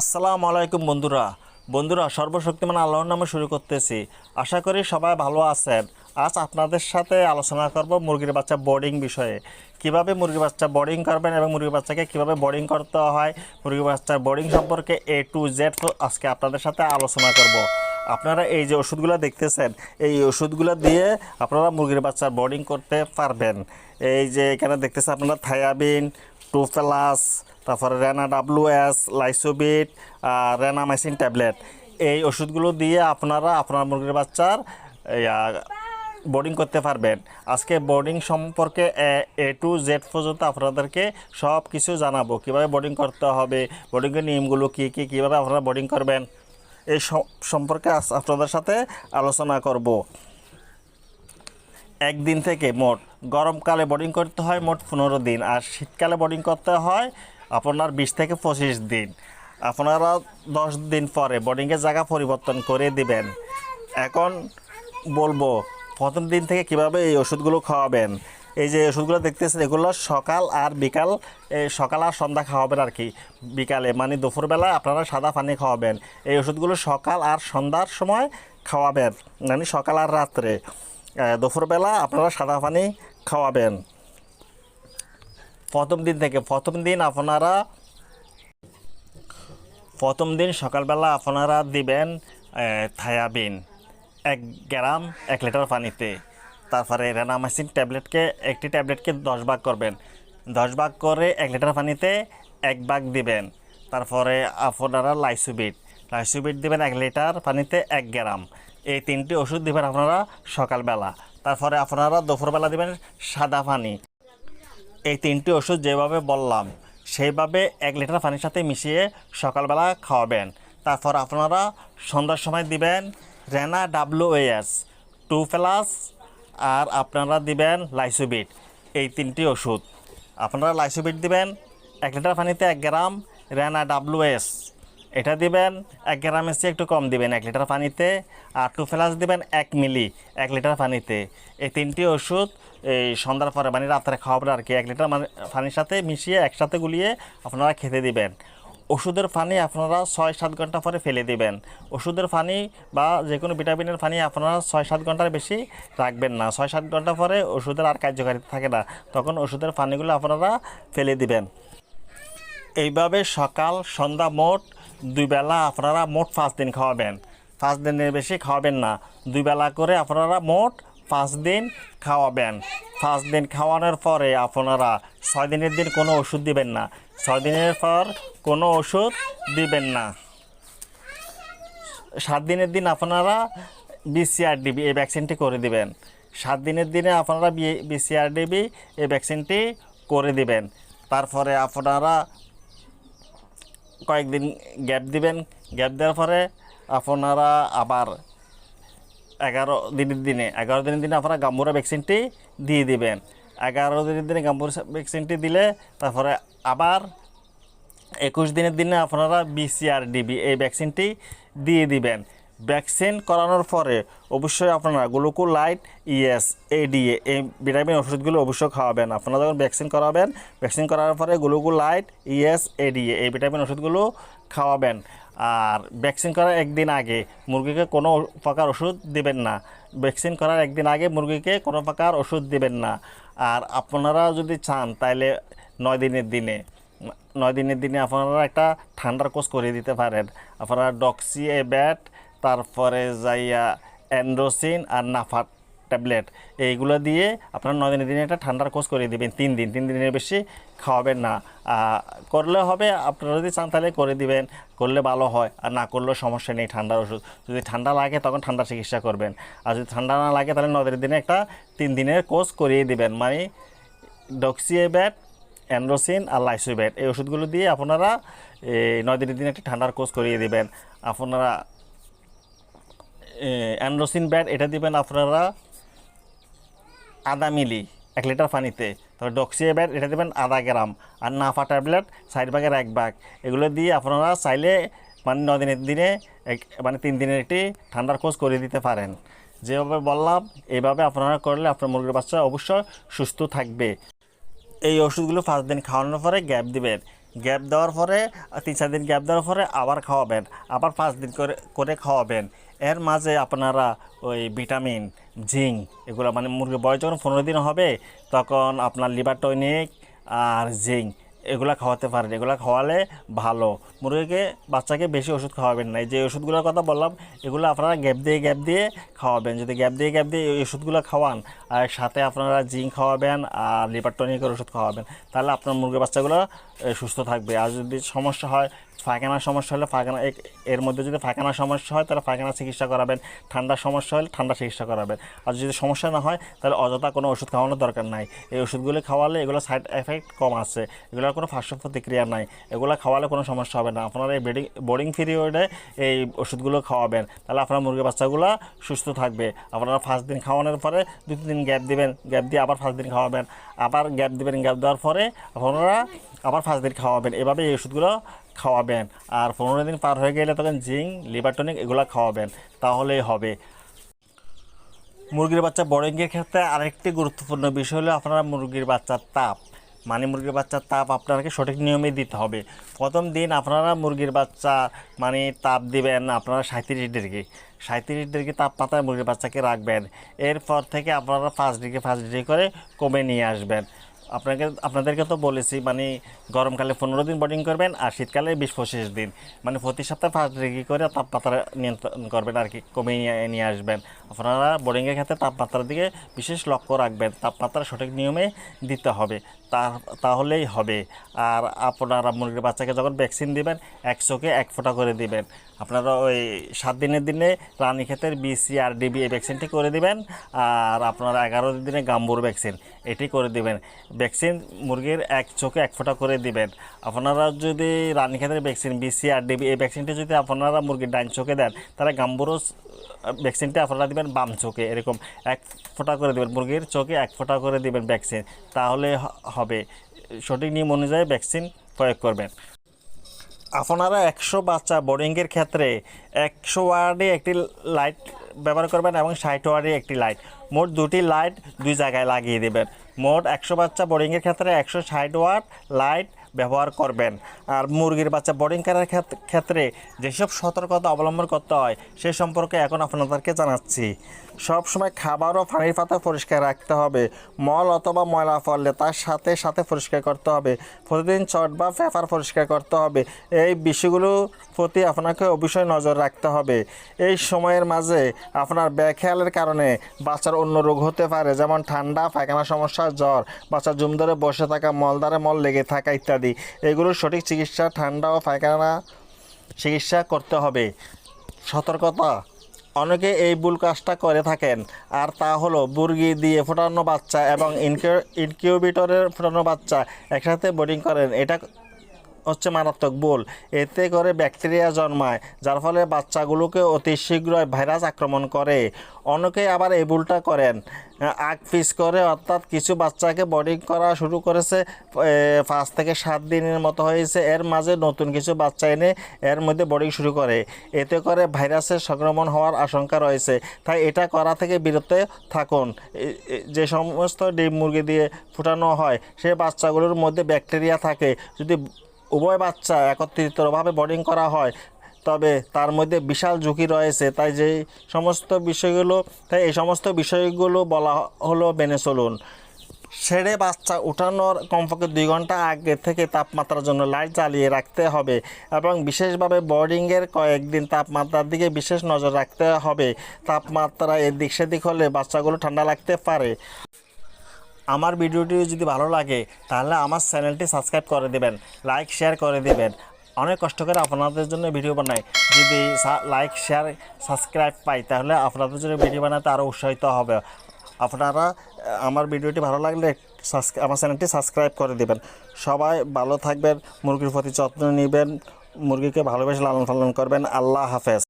আসসালামু আলাইকুম বন্ধুরা। বন্ধুরা, সর্বশক্তিমান আল্লাহর নামে শুরু করতেছি। আশা করি সবাই ভালো আছেন। আজ আপনাদের সাথে আলোচনা করব মুরগির বাচ্চা বোর্ডিং বিষয়ে। কীভাবে মুরগির বাচ্চা বোর্ডিং করবেন এবং মুরগির বাচ্চাকে কীভাবে বোর্ডিং করতে হয়, মুরগির বাচ্চার বোর্ডিং সম্পর্কে এ টু জেড আজকে আপনাদের সাথে আলোচনা করব। আপনারা এই যে ওষুধগুলো দেখতেছেন, এই ওষুধগুলো দিয়ে আপনারা মুরগির বাচ্চার বোর্ডিং করতে পারবেন। এই যে এখানে দেখতেছেন আপনারা থায়াবিন টু প্লাস তারপরে Rena W S Lysobit Renamycin tablet এই ওষুধগুলো দিয়ে আপনারা, আপনার মুরগির বাচ্চার বোর্ডিং করতে পারবেন। আজকে বোর্ডিং সম্পর্কে এ টু জেড পর্যন্ত আপনাদেরকে সব কিছু জানাব। কীভাবে বোর্ডিং করতে হবে বোর্ডিংয়ের নিয়মগুলো কী কী, কীভাবে আপনারা বোর্ডিং করবেন, এই সম- সম্পর্কে আপনাদের সাথে আলোচনা করব। একদিন থেকে মোট গরমকালে বোর্ডিং করতে হয় মোট পনেরো দিন আর শীতকালে বোর্ডিং করতে হয় আপনার বিশ থেকে পঁচিশ দিন। আপনারা দশ দিন পরে বোর্ডিংয়ের জায়গা পরিবর্তন করে দিবেন। এখন বলব, প্রথম দিন থেকে কীভাবে এই ওষুধগুলো খাওয়াবেন? এই যে ওষুধগুলো দেখতেছেন, এগুলো সকাল আর বিকাল এই সকাল আর সন্ধ্যা খাওয়াবেন আর কি। বিকালে মানে দুপুরবেলা আপনারা সাদা পানি খাওয়াবেন। এই ওষুধগুলো সকাল আর সন্ধ্যার সময় খাওয়াবেন মানে সকাল আর রাত্রে। দুপুরবেলা আপনারা সাদা পানি খাওয়াবেন। প্রথম দিন থেকে প্রথম দিন আপনারা প্রথম দিন সকালবেলা আপনারা দিবেন থায়াবিন, এক গ্রাম, এক লিটার পানিতে। তারপরে রেনামাইসিন ট্যাবলেটকে, একটি ট্যাবলেটকে দশ ভাগ করবেন। দশ ভাগ করে এক লিটার পানিতে এক ভাগ দিবেন। তারপরে আপনারা লাইসুবিট লাইসুবিট দিবেন এক লিটার পানিতে এক গ্রাম। এই তিনটি ওষুধ দিবেন আপনারা সকালবেলা। তারপরে আপনারা দুপুরবেলা দিবেন সাদা পানি। এই তিনটি ওষুধ যেভাবে বললাম, সেইভাবে এক লিটার পানির সাথে মিশিয়ে সকালবেলা খাওয়াবেন। তারপর আপনারা সন্ধ্যার সময় দিবেন রেনা ডাব্লিউএস টু প্লাস আর আপনারা দিবেন লাইসোবিট। এই তিনটি ওষুধ। আপনারা লাইসোবিট দিবেন এক লিটার পানিতে এক গ্রাম রেনা ডাব্লিউএস এটা দিবেন এক গ্রামের চেয়ে একটু কম দিবেন, এক লিটার পানিতে। আর টু ফ্লাস দিবেন এক মিলি, এক লিটার পানিতে। এই তিনটি ওষুধ এই সন্ধ্যার পরে মানে রাত্রে খাওয়াবেন আর কি। এক লিটার মানে পানির সাথে মিশিয়ে একসাথে গুলিয়ে আপনারা খেতে দিবেন। ওষুধের পানি আপনারা ছয় সাত ঘণ্টা পরে ফেলে দিবেন। ওষুধের পানি বা যে কোনো ভিটামিনের পানি আপনারা ছয় সাত ঘণ্টার বেশি রাখবেন না। ছয় সাত ঘণ্টা পরে ওষুধের আর কার্যকারিতা থাকে না। তখন ওষুধের পানিগুলো আপনারা ফেলে দিবেন। এইভাবে সকাল, সন্ধ্যা মোট দুই বেলা আপনারা মোট পাঁচ দিন খাওয়াবেন। পাঁচ দিনের বেশি খাওয়াবেন না। দুই বেলা করে আপনারা মোট পাঁচ দিন খাওয়াবেন। পাঁচ দিন খাওয়ানোর পরে আপনারা ছয় দিনের দিন কোনো ওষুধ দিবেন না। ছয় দিনের পর কোনো ওষুধ দিবেন না। সাত দিনের দিন আপনারা বিসিআরডিবি এই ভ্যাকসিনটি করে দিবেন। সাত দিনের দিনে আপনারা বিসিআরডিবি এই ভ্যাকসিনটি করে দিবেন। তারপরে আপনারা কয়েকদিন গ্যাপ দিবেন। গ্যাপ দেওয়ার পরে আপনারা আবার এগারো দিনের দিনে, এগারো দিনের দিনে আপনারা গাম্বুরা ভ্যাকসিনটি দিয়ে দিবেন। এগারো দিনের দিনে গাম্বুর ভ্যাকসিনটি দিলে তারপরে আবার একুশ দিনের দিনে আপনারা বিসিআরডিবি এই ভ্যাকসিনটি দিয়ে দিবেন। ভ্যাকসিন করানোর পরে অবশ্যই আপনারা গ্লুকোলাইট, ইএস এডিএ এই ভিটামিন ওষুধগুলো অবশ্যই খাওয়াবেন। আপনারা যখন ভ্যাকসিন করাবেন, ভ্যাকসিন করার পরে গ্লুকোলাইট, ইএস এডিএ এই ভিটামিন ওষুধগুলো খাওয়াবেন। আর ভ্যাকসিন করার একদিন আগে মুরগিকে কোনো প্রকার ওষুধ দেবেন না। ভ্যাকসিন করার একদিন আগে মুরগিকে কোনো প্রকার ওষুধ দেবেন না। আর আপনারা যদি চান তাহলে নয় দিনের দিনে, নয় দিনের দিনে আপনারা একটা ঠান্ডার কোর্স করে দিতে পারেন। আপনারা ডক্সি, এ ব্যাট তারপরে যাইয়া অ্যান্ড্রোসিন আর নাফা ট্যাবলেট, এইগুলো দিয়ে আপনার নয় দিনে একটা ঠান্ডার কোর্স করে দিবেন, তিন দিন, তিন দিনের বেশি খাওয়াবেন না। করলে হবে, আপনারা যদি চান তাহলে করে দিবেন, করলে ভালো হয়, আর না করলেও সমস্যা নেই, ঠান্ডার ওষুধ। যদি ঠান্ডা লাগে তখন ঠান্ডা চিকিৎসা করবেন, আর যদি ঠান্ডা না লাগে তাহলে নয় দিনে একটা তিন দিনের কোর্স করিয়ে দিবেন মানে ডক্সিয়েব্যাট অ্যান্ড্রোসিন আর লাইসোব্যাট এই ওষুধগুলো দিয়ে আপনারা, এই নয় দিনের দিন একটা ঠান্ডার কোর্স করিয়ে দিবেন। আপনারা অ্যান্ড্রোসিন ব্যাট এটা দিবেন আপনারা আধা মিলি, এক লিটার পানিতে। তবে ডক্সিয়া ব্যাট এটা দেবেন আধা গ্রাম। আর নাফা ট্যাবলেট, সাইড ভাগের এক ভাগ। এগুলো দিয়ে আপনারা চাইলে মানে ন দিনের দিনে, এক মানে তিন দিনের একটি ঠান্ডার কোর্স করে দিতে পারেন। যেভাবে বললাম এইভাবে আপনারা করলে আপনার মুরগির বাচ্চা অবশ্যই সুস্থ থাকবে। এই ওষুধগুলো পাঁচ দিন খাওয়ানোর পরে গ্যাপ দিবেন। গ্যাপ দেওয়ার পরে, তিন চার দিন গ্যাপ দেওয়ার পরে আবার খাওয়াবেন। আবার পাঁচ দিন করে করে খাওয়াবেন। এর মাঝে আপনারা ওই ভিটামিন, জিঙ্ক এগুলো মানে মুরগি বয়স যখন পনেরো দিন হবে, তখন আপনার লিভার টনিক আর জিঙ্ক এগুলো খাওয়াতে পারেন। এগুলো খাওয়ালে ভালো। মুরগিকে, বাচ্চাকে বেশি ওষুধ খাওয়াবেন না। যে ওষুধগুলোর কথা বললাম, এগুলো আপনারা গ্যাপ দিয়ে গ্যাপ দিয়ে খাওয়াবেন, যদি গ্যাপ দিয়ে গ্যাপ দিয়ে ওষুধগুলো খাওয়ান, আর সাথে আপনারা জিঙ্ক খাওয়াবেন আর লিভার টনিকের ওষুধ খাওয়াবেন, তাহলে আপনার মুরগির বাচ্চাগুলো সুস্থ থাকবে। আর যদি সমস্যা হয়, পায়খানার সমস্যা হলে এক- এর মধ্যে যদি পায়খানার সমস্যা হয়, তাহলে পায়খানা চিকিৎসা করাবেন। ঠান্ডার সমস্যা হলে ঠান্ডা চিকিৎসা করাবেন। আর যদি সমস্যা না হয়, তাহলে অযথা কোনো ওষুধ খাওয়ানোর দরকার নাই। এই ওষুধগুলো খাওয়ালে এগুলো সাইড এফেক্ট কম আছে। এগুলোর কোনো পার্শ্ব প্রতিক্রিয়া নাই। এগুলো খাওয়ালে কোনো সমস্যা হবে না। আপনারা এই ব্রিডিং বোর্ডিং পিরিয়ডে এই ওষুধগুলো খাওয়াবেন। তাহলে আপনার মুরগির বাচ্চাগুলো সুস্থ থাকবে। আপনারা ফার্স্ট দিন খাওয়ানোর পরে দু তিন দিন গ্যাপ দিবেন। গ্যাপ দিয়ে আবার ফার্স্ট দিন খাওয়াবেন। আবার গ্যাপ দিবেন গ্যাপ দেওয়ার পরে আপনারা আবার ফার্স্ট দিন খাওয়াবেন। এভাবে এই ওষুধগুলো খাওয়াবেন। আর পনেরো দিন পার হয়ে গেলে তখন জিঙ্ক, লিভার টনিক এগুলো খাওয়াবেন। তাহলেই হবে। মুরগির বাচ্চা বোর্ডিংয়ের ক্ষেত্রে আরেকটি গুরুত্বপূর্ণ বিষয় হলো আপনারা মুরগির বাচ্চার তাপ। মানে মুরগির বাচ্চার তাপ আপনাকে সঠিক নিয়মে দিতে হবে। প্রথম দিন আপনারা মুরগির বাচ্চা মানে তাপ দিবেন আপনারা সাঁত্রিশ ডিগ্রি। সাঁত্রিশ ডিগ্রি তাপমাত্রায় মুরগির বাচ্চাকে রাখবেন। এরপর থেকে আপনারা পাঁচ ডিগ্রি পাঁচ ডিগ্রি করে কমে নিয়ে আসবেন। আপনাকে, আপনাদেরকে তো বলেছি মানে গরমকালে পনেরো দিন বোর্ডিং করবেন আর শীতকালে বিশ পঁচিশ দিন। মানে প্রতি সপ্তাহে পাঁচ ডিগ্রি করে তাপমাত্রা নিয়ন্ত্রণ করবেন আর কি, কমিয়ে নিয়ে আসবেন। আপনারা বোর্ডিংয়ের ক্ষেত্রে তাপমাত্রার দিকে বিশেষ লক্ষ্য রাখবেন। তাপমাত্রা সঠিক নিয়মে দিতে হবে, তা, তাহলেই হবে। আর আপনারা মুরগির বাচ্চাকে যখন ভ্যাকসিন দিবেন এক চোখে এক ফোঁটা করে দিবেন। আপনারা ওই সাত দিনের দিনে রানী ক্ষেতের বিসি আর ডিবি এই ভ্যাকসিনটি করে দিবেন, আর আপনারা এগারো দিনে গাম্বুর ভ্যাকসিন এটি করে দিবেন। ভ্যাকসিন মুরগির এক চোখে এক ফোঁটা করে দিবেন। আপনারা যদি রানী ক্ষেতের ভ্যাকসিন বিসি আর ডিবি এই ভ্যাকসিনটি যদি আপনারা মুরগির ডাইন চোখে দেন, তাহলে গাম্বুরও ভ্যাকসিনটা আপনারা দিবেন বাম চোখে, এরকম এক ফোঁটা করে দেবেন। মুরগির চোখে এক ফোঁটা করে দিবেন ভ্যাকসিন তাহলে হবে। সঠিক নিয়ম অনুযায়ী ভ্যাকসিন প্রয়োগ করবেন। আপনারা একশো বাচ্চা বোরিংয়ের ক্ষেত্রে একশো ওয়ার্ডে একটি লাইট ব্যবহার করবেন এবং ষাট ওয়ার্ডে একটি লাইট মোট দুটি লাইট দুই জায়গায় লাগিয়ে দেবেন। মোট একশো বাচ্চা বোর্ডিংয়ের ক্ষেত্রে একশো ষাট ওয়াট লাইট ব্যবহার করবেন। আর মুরগির বাচ্চা বোর্ডিং করার ক্ষেত- ক্ষেত্রে যেসব সতর্কতা অবলম্বন করতে হয়, সে সম্পর্কে এখন আপনাদেরকে জানাচ্ছি। সব সময় খাবার ও পানির পাতা পরিষ্কার রাখতে হবে। মল অথবা ময়লা পড়লে তার সাথে সাথে পরিষ্কার করতে হবে। প্রতিদিন চট বা পেপার পরিষ্কার করতে হবে। এই বিষয়গুলোর প্রতি আপনাকে অবশ্যই নজর রাখতে হবে। এই সময়ের মাঝে আপনার ব্যাখেয়ালের কারণে বাচ্চার অন্য রোগ হতে পারে, যেমন ঠান্ডা, পায়খানা সমস্যা, জ্বর বাচ্চা জুম ধরে বসে থাকা মলদারে মল লেগে থাকা ইত্যাদি। এগুলোর সঠিক চিকিৎসা ঠান্ডা ও পায়খানা চিকিৎসা করতে হবে। সতর্কতা। অনেকে এই ভুল কাজটা করে থাকেন। আর তা হলো মুরগি দিয়ে ফোটানো বাচ্চা এবং ইনকিউ ইনকিউবেটরের ফোটানো বাচ্চা একসাথে বোর্ডিং করেন। এটা হচ্ছে মারাত্মক ভুল। এতে করে ব্যাকটেরিয়া জন্মায়, যার ফলে বাচ্চাগুলোকে অতি শীঘ্রই ভাইরাস আক্রমণ করে। অনেকে আবার এই ভুলটা করেন। আগ পিস করে অর্থাৎ কিছু বাচ্চাকে বোর্ডিং করা শুরু করেছে পাঁচ থেকে সাত দিনের মতো হয়েছে। এর মাঝে নতুন কিছু বাচ্চা এনে এর মধ্যে বোর্ডিং শুরু করে। এতে করে ভাইরাসের সংক্রমণ হওয়ার আশঙ্কা রয়েছে। তাই এটা করা থেকে বিরত থাকুন। যে সমস্ত ডিম মুরগি দিয়ে ফুটানো হয়, সে বাচ্চাগুলোর মধ্যে ব্যাকটেরিয়া থাকে। যদি উভয় বাচ্চা একত্রিতভাবে বোর্ডিং করা হয়, তবে তার মধ্যে বিশাল ঝুঁকি রয়েছে। তাই যে সমস্ত বিষয়গুলো, তাই এই সমস্ত বিষয়গুলো বলা হলো মেনে চলুন। ছেড়ে বাচ্চা উঠানোর কমপক্ষে দুই ঘণ্টা আগে থেকে তাপমাত্রার জন্য লাইট জ্বালিয়ে রাখতে হবে এবং বিশেষভাবে বোর্ডিংয়ের কয়েকদিন তাপমাত্রার দিকে বিশেষ নজর রাখতে হবে। তাপমাত্রা এদিক সেদিক হলে বাচ্চাগুলো ঠান্ডা লাগতে পারে। আমার ভিডিওটি যদি ভালো লাগে, তাহলে আমার চ্যানেলটি সাবস্ক্রাইব করে দেবেন, লাইক, শেয়ার করে দেবেন। অনেক কষ্ট করে আপনাদের জন্য ভিডিও বানাই। যদি লাইক, শেয়ার, সাবস্ক্রাইব পাই, তাহলে আপনাদের জন্য ভিডিও বানাতে আরও উৎসাহিত হবে। আপনারা আমার ভিডিওটি ভালো লাগলে আমার চ্যানেলটি সাবস্ক্রাইব করে দেবেন। সবাই ভালো থাকবেন, মুরগির প্রতি যত্ন নেবেন, মুরগিকে ভালোবেসে লালন পালন করবেন। আল্লাহ হাফেজ।